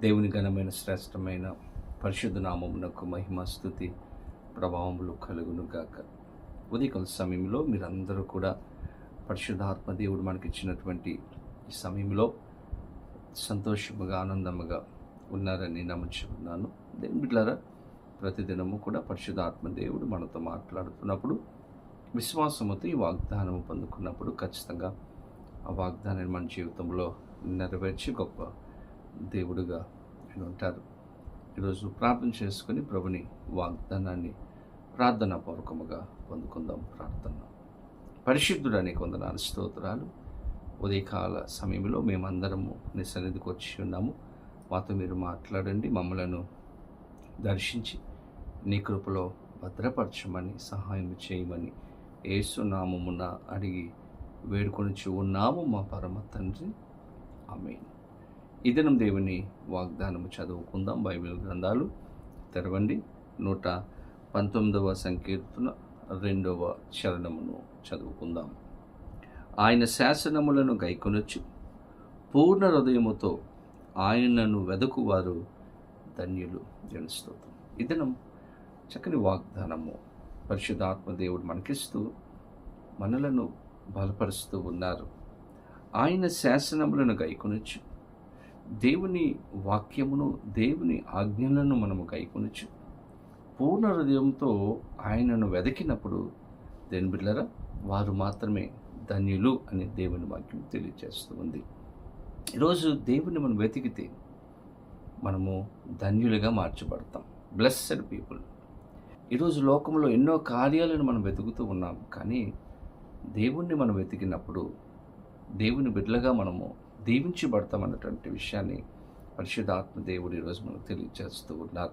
దేవుని ఘనమైన శ్రేష్టమైన పరిశుద్ధ నామమునకు మహిమ స్థుతి ప్రభావములు కలుగును గాక. ఉదయకాల సమయంలో మీరందరూ కూడా పరిశుద్ధాత్మ దేవుడు మనకి ఇచ్చినటువంటి ఈ సమయంలో సంతోషముగా ఆనందముగా ఉన్నారని నమ్ముచున్నాను దేని బిడ్డారా ప్రతిదినము కూడా పరిశుద్ధాత్మ దేవుడు మనతో మాట్లాడుతున్నప్పుడు విశ్వాసముతో ఈ వాగ్దానము పొందుకున్నప్పుడు ఖచ్చితంగా ఆ వాగ్దానాన్ని మన జీవితంలో నెరవేర్చి గొప్ప దేవుడుగా ఆయన ఉంటారు. ఈరోజు ప్రార్థన చేసుకుని ప్రభుని వాగ్దానాన్ని ప్రార్థనా పూర్వకముగా పొందుకుందాం ప్రార్థన. పరిశుద్ధుడని కొందనాలు స్తోత్రాలు. ఉదయకాల సమయంలో మేమందరము నీ సన్నిధికి వచ్చి ఉన్నాము. మాతో మీరు మాట్లాడండి మమ్మలను దర్శించి నీ కృపలో భద్రపరచమని సహాయం చేయమని ఏసునామమున అడిగి వేడుకొని ఉన్నాము మా పరమ తండ్రి. ఆమె ఈ దినం దేవుని వాగ్దానము చదువుకుందాం బైబిల్ గ్రంథాలు. తెరవండి. నూట పంతొమ్మిదవ సంకీర్తన రెండవ చరణమును చదువుకుందాం. ఆయన శాసనములను గైకొనొచ్చు. పూర్ణ హృదయముతో ఆయనను వెదకువారు ధన్యులు. జనిస్తోతం ఇదనం చక్కని వాగ్దానము. పరిశుధాత్మ దేవుడు మనకిస్తూ మనలను బలపరుస్తూ ఉన్నారు. ఆయన శాసనములను గైకొనొచ్చు. దేవుని వాక్యమును దేవుని ఆజ్ఞలను మనము గైకొనొచ్చు పూర్ణ హృదయంతో ఆయనను వెదకినప్పుడు దేని బిడ్డలరా వారు మాత్రమే ధన్యులు అని దేవుని వాక్యం తెలియజేస్తూ ఉంది. ఈరోజు దేవుని మనం వెతికితే మనము ధన్యులుగా మార్చబడతాం. బ్లెస్సెడ్ పీపుల్ ఈరోజు లోకంలో ఎన్నో కార్యాలను మనం వెతుకుతూ ఉన్నాం కానీ దేవుణ్ణి మనం వెతికినప్పుడు దేవుని బిడ్డలుగా మనము దీవించబడతామన్నటువంటి విషయాన్ని పరిశుద్ధాత్మ దేవుడు ఈరోజు మనకు తెలియజేస్తూ ఉన్నారు.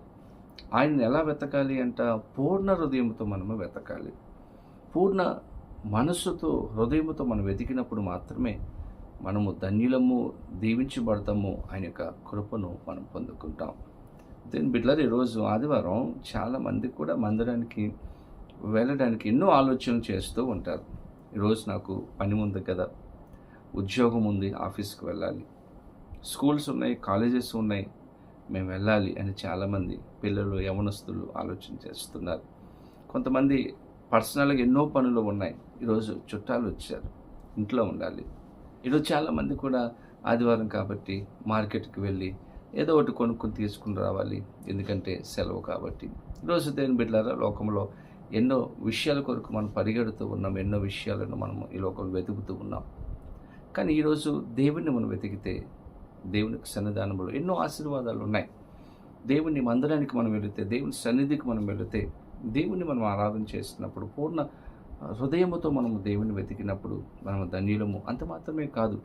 ఆయన ఎలా వెతకాలి అంట? పూర్ణ హృదయంతో మనము వెతకాలి. పూర్ణ మనస్సుతో హృదయముతో మనం వెతికినప్పుడు మాత్రమే మనము ధన్యులము దీవించబడతాము. ఆయన యొక్క కృపను మనం పొందుకుంటాం. దీని బిడ్డలు ఈరోజు ఆదివారం చాలామంది కూడా మందిరానికి వెళ్ళడానికి ఎన్నో ఆలోచనలు చేస్తూ ఉంటారు. ఈరోజు నాకు పని ఉంది కదా. ఉద్యోగం ఉంది ఆఫీస్కి వెళ్ళాలి. స్కూల్స్ ఉన్నాయి కాలేజెస్ ఉన్నాయి మేము వెళ్ళాలి అని చాలామంది పిల్లలు యవనస్తులు ఆలోచన చేస్తున్నారు. కొంతమంది పర్సనల్గా ఎన్నో పనులు ఉన్నాయి. ఈరోజు చుట్టాలు వచ్చారు ఇంట్లో ఉండాలి. ఈరోజు చాలామంది కూడా ఆదివారం కాబట్టి మార్కెట్కి వెళ్ళి ఏదో ఒకటి కొనుక్కొని తీసుకుని రావాలి. ఎందుకంటే సెలవు కాబట్టి. ఈరోజు దేని బిడ్డారా లోకంలో ఎన్నో విషయాల కొరకు మనం పరిగెడుతూ ఉన్నాం ఎన్నో విషయాలను మనం ఈ లోకంలో వెతుకుతూ ఉన్నాం. కానీ ఈరోజు దేవుణ్ణి మనం వెతికితే దేవునికి సన్నిధానంలో ఎన్నో ఆశీర్వాదాలు ఉన్నాయి. దేవుని మందిరానికి మనం వెళితే దేవుని సన్నిధికి మనం వెళితే దేవుణ్ణి మనం ఆరాధన చేస్తున్నప్పుడు పూర్ణ హృదయముతో మనము దేవుని వెతికినప్పుడు మనము ధన్యులము. అంత మాత్రమే కాదు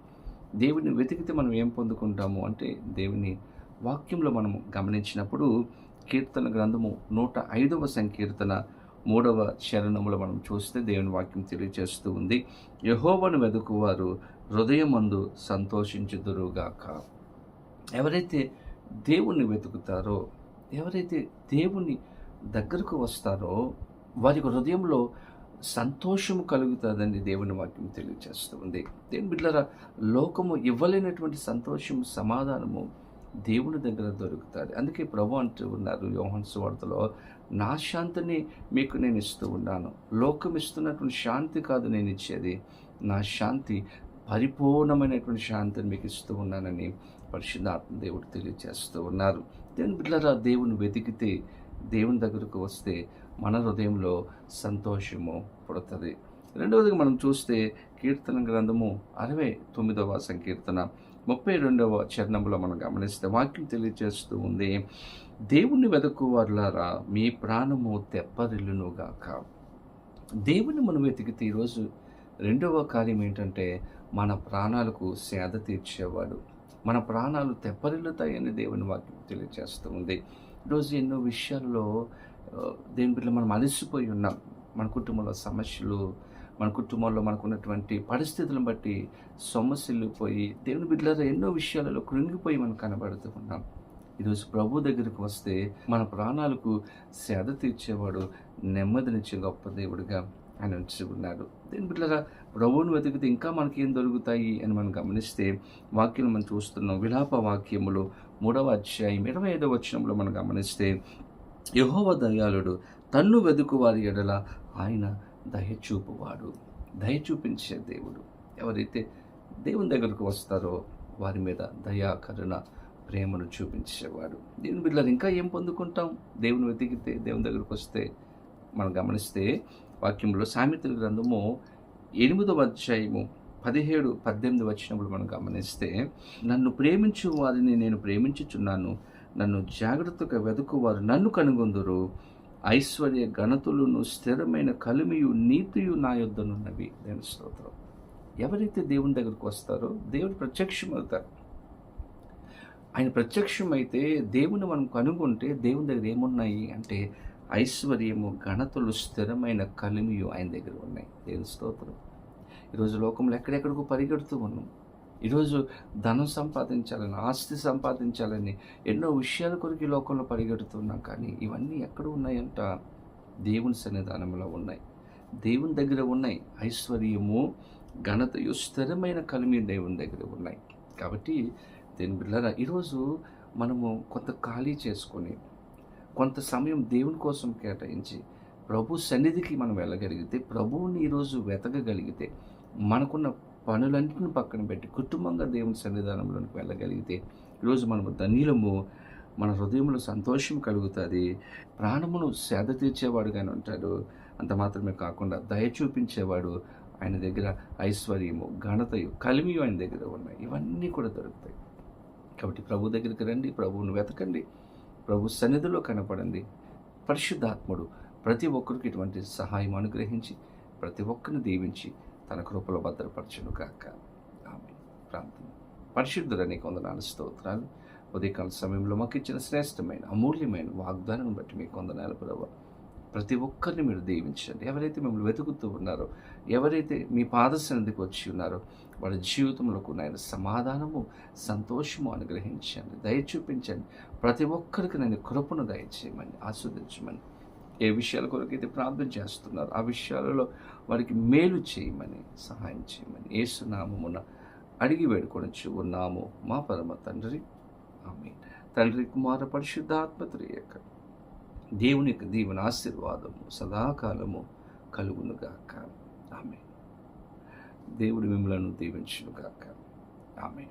దేవుని వెతికితే మనం ఏం పొందుకుంటాము అంటే దేవుని వాక్యంలో మనము గమనించినప్పుడు కీర్తన గ్రంథము నూట ఐదవ సంకీర్తన మూడవ చరణములు మనం చూస్తే దేవుని వాక్యం తెలియజేస్తూ ఉంది. యహోవను వెతుకువారు హృదయమందు సంతోషించుదురుగాక. ఎవరైతే దేవుణ్ణి వెతుకుతారో ఎవరైతే దేవుని దగ్గరకు వస్తారో వారి హృదయంలో సంతోషం కలుగుతుందని దేవుని వాక్యం తెలియజేస్తుంది దేని బిడ్డరా లోకము ఇవ్వలేనటువంటి సంతోషము సమాధానము దేవుని దగ్గర దొరుకుతుంది. అందుకే ప్రభు అంటూ ఉన్నారు యోహన్ సువార్తలో నా శాంతిని మీకు నేను ఇస్తూ ఉన్నాను. లోకం ఇస్తున్నటువంటి శాంతి కాదు నేను ఇచ్చేది. నా శాంతి పరిపూర్ణమైనటువంటి శాంతిని మీకు ఇస్తూ ఉన్నానని పరిశుద్ధాత్మ దేవుడు తెలియజేస్తూ ఉన్నారు. దేవుని బిడ్డరా దేవుని వెతికితే దేవుని దగ్గరకు వస్తే మన హృదయంలో సంతోషము పుడుతుంది. రెండవదిగా మనం చూస్తే కీర్తన గ్రంథము అరవై తొమ్మిదవ సంకీర్తన ముప్పై రెండవ చరణంలో మనం గమనిస్తే వాక్యం తెలియజేస్తూ ఉంది దేవుణ్ణి వెదకువారులారా మీ ప్రాణము తెప్పరిల్లునుగాక దేవుని మనం వెతికితే ఈరోజు రెండవ కార్యం ఏంటంటే మన ప్రాణాలకు సేద తీర్చేవాడు. మన ప్రాణాలు తెప్పరిల్లుతాయని దేవుని వాక్యం తెలియజేస్తూ ఉంది. ఈరోజు ఎన్నో విషయాల్లో దేని బిడ్డలు మనం అలసిపోయి ఉన్నాం. మన కుటుంబంలో సమస్యలు మన కుటుంబంలో మనకున్నటువంటి పరిస్థితులను బట్టి సొమ్మసిల్లిపోయి దేవుని బిడ్డల ఎన్నో విషయాలలో కృంగిపోయి మనం కనబడుతూ ఉన్నాం. ఈరోజు ప్రభు దగ్గరికి వస్తే మన ప్రాణాలకు సేద తీర్చేవాడు నెమ్మదినిచ్చే గొప్ప దేవుడిగా ఆయన ఉంచి ఉన్నాడు దీని బిడ్డరా ప్రభువును వెతికితే ఇంకా మనకి ఏం దొరుకుతాయి అని మనం గమనిస్తే వాక్యం మనం చూస్తున్నాం విలాప వాక్యములు మూడవ అధ్యాయం ఇరవై ఐదవ వచనంలో మనం గమనిస్తే యహోవ దయాళుడు తన్ను వెతుకు వారి ఎడల ఆయన దయ చూపువాడు. దయ చూపించే దేవుడు. ఎవరైతే దేవుని దగ్గరకు వస్తారో వారి మీద దయా కరుణ ప్రేమను చూపించేవాడు. దేవుని బిడ్డలు ఇంకా ఏం పొందుకుంటాం? దేవుని వెతికితే దేవుని దగ్గరకు వస్తే మనం గమనిస్తే వాక్యంలో సామెతల గ్రంథము ఎనిమిదవ అధ్యాయము పదిహేడు పద్దెనిమిది వచ్చినప్పుడు మనం గమనిస్తే నన్ను ప్రేమించు వారిని నేను ప్రేమించుచున్నాను. నన్ను జాగ్రత్తగా వెతుకువారు నన్ను కనుగొందురు. ఐశ్వర్య ఘనతులను స్థిరమైన కలిమియు నీతియు నా యొద్దనున్నవి. నేను స్తోత్రం. ఎవరైతే దేవుని దగ్గరకు వస్తారో దేవుడు ప్రత్యక్షమవుతారు ఆయన ప్రత్యక్షమైతే దేవుని మనం కనుగొంటే దేవుని దగ్గర ఏమున్నాయి అంటే ఐశ్వర్యము ఘనతలు స్థిరమైన కలిమియు ఆయన దగ్గర ఉన్నాయి. దేవుని స్తోత్రం. ఈరోజు లోకంలో ఎక్కడెక్కడికో పరిగెడుతూ ఉన్నాం. ఈరోజు ధనం సంపాదించాలని ఆస్తి సంపాదించాలని ఎన్నో విషయాల కొరకు లోకంలో పరిగెడుతున్నాం కానీ ఇవన్నీ ఎక్కడ ఉన్నాయంట? దేవుని సన్నిధానంలో ఉన్నాయి. దేవుని దగ్గర ఉన్నాయి. ఐశ్వర్యము ఘనతయు స్థిరమైన కలిమి దేవుని దగ్గర ఉన్నాయి. కాబట్టి దేని బిళ్ళరా ఈరోజు మనము కొంత ఖాళీ చేసుకొని కొంత సమయం దేవుని కోసం కేటాయించి ప్రభు సన్నిధికి మనం వెళ్ళగలిగితే ప్రభువుని ఈరోజు వెతకగలిగితే మనకున్న పనులన్నింటిని పక్కన పెట్టి కుటుంబంగా దేవుని సన్నిధానంలోకి వెళ్ళగలిగితే ఈరోజు మనము ధన్యులము మన హృదయంలో సంతోషం కలుగుతుంది ప్రాణమును సేద తీర్చేవాడుగానే ఉంటాడు అంత మాత్రమే కాకుండా దయ చూపించేవాడు ఆయన దగ్గర ఐశ్వర్యము ఘనతయు కలిమియు ఆయన దగ్గర ఉన్నాయి. ఇవన్నీ కూడా దొరుకుతాయి. కాబట్టి ప్రభు దగ్గరికి రండి ప్రభువును వెతకండి. ప్రభు సన్నిధిలో కనపడండి. పరిశుద్ధాత్ముడు ప్రతి ఒక్కరికి ఇటువంటి సహాయం అనుగ్రహించి ప్రతి ఒక్కరిని దీవించి తన కృపలో భద్రపరచును కాక ఆమె ప్రాంతం పరిశుద్ధులని కొందనాలు స్తోత్రాలు. ఉదయకాల సమయంలో మాకు ఇచ్చిన శ్రేష్టమైన అమూల్యమైన వాగ్దానం బట్టి మీకు కొందనాలు ప్రభావ ప్రతి ఒక్కరిని మీరు దీవించండి. ఎవరైతే మిమ్మల్ని వెతుకుతూ ఉన్నారో ఎవరైతే మీ పాద వచ్చి ఉన్నారో వాళ్ళ జీవితంలోకి నాయన సమాధానము సంతోషము అనుగ్రహించండి. దయ చూపించండి. ప్రతి ఒక్కరికి నేను కృపను దయచేయమని ఆస్వాదించమని ఏ విషయాల కొరకు అయితే ప్రార్థన చేస్తున్నారు ఆ విషయాలలో వారికి మేలు చేయమని సహాయం చేయమని ఏసునామమున అడిగి వేడుకొనొచ్చు ఉన్నాము మా పరమ తండ్రి. ఆమె తండ్రి కుమార పరిశుద్ధాత్మ త్రియకం. దేవుని దీవెన ఆశీర్వాదము సదాకాలము కలుగునుగాక. ఆమె దేవుడు మిమ్మలను దీవించునుగాక. ఆమె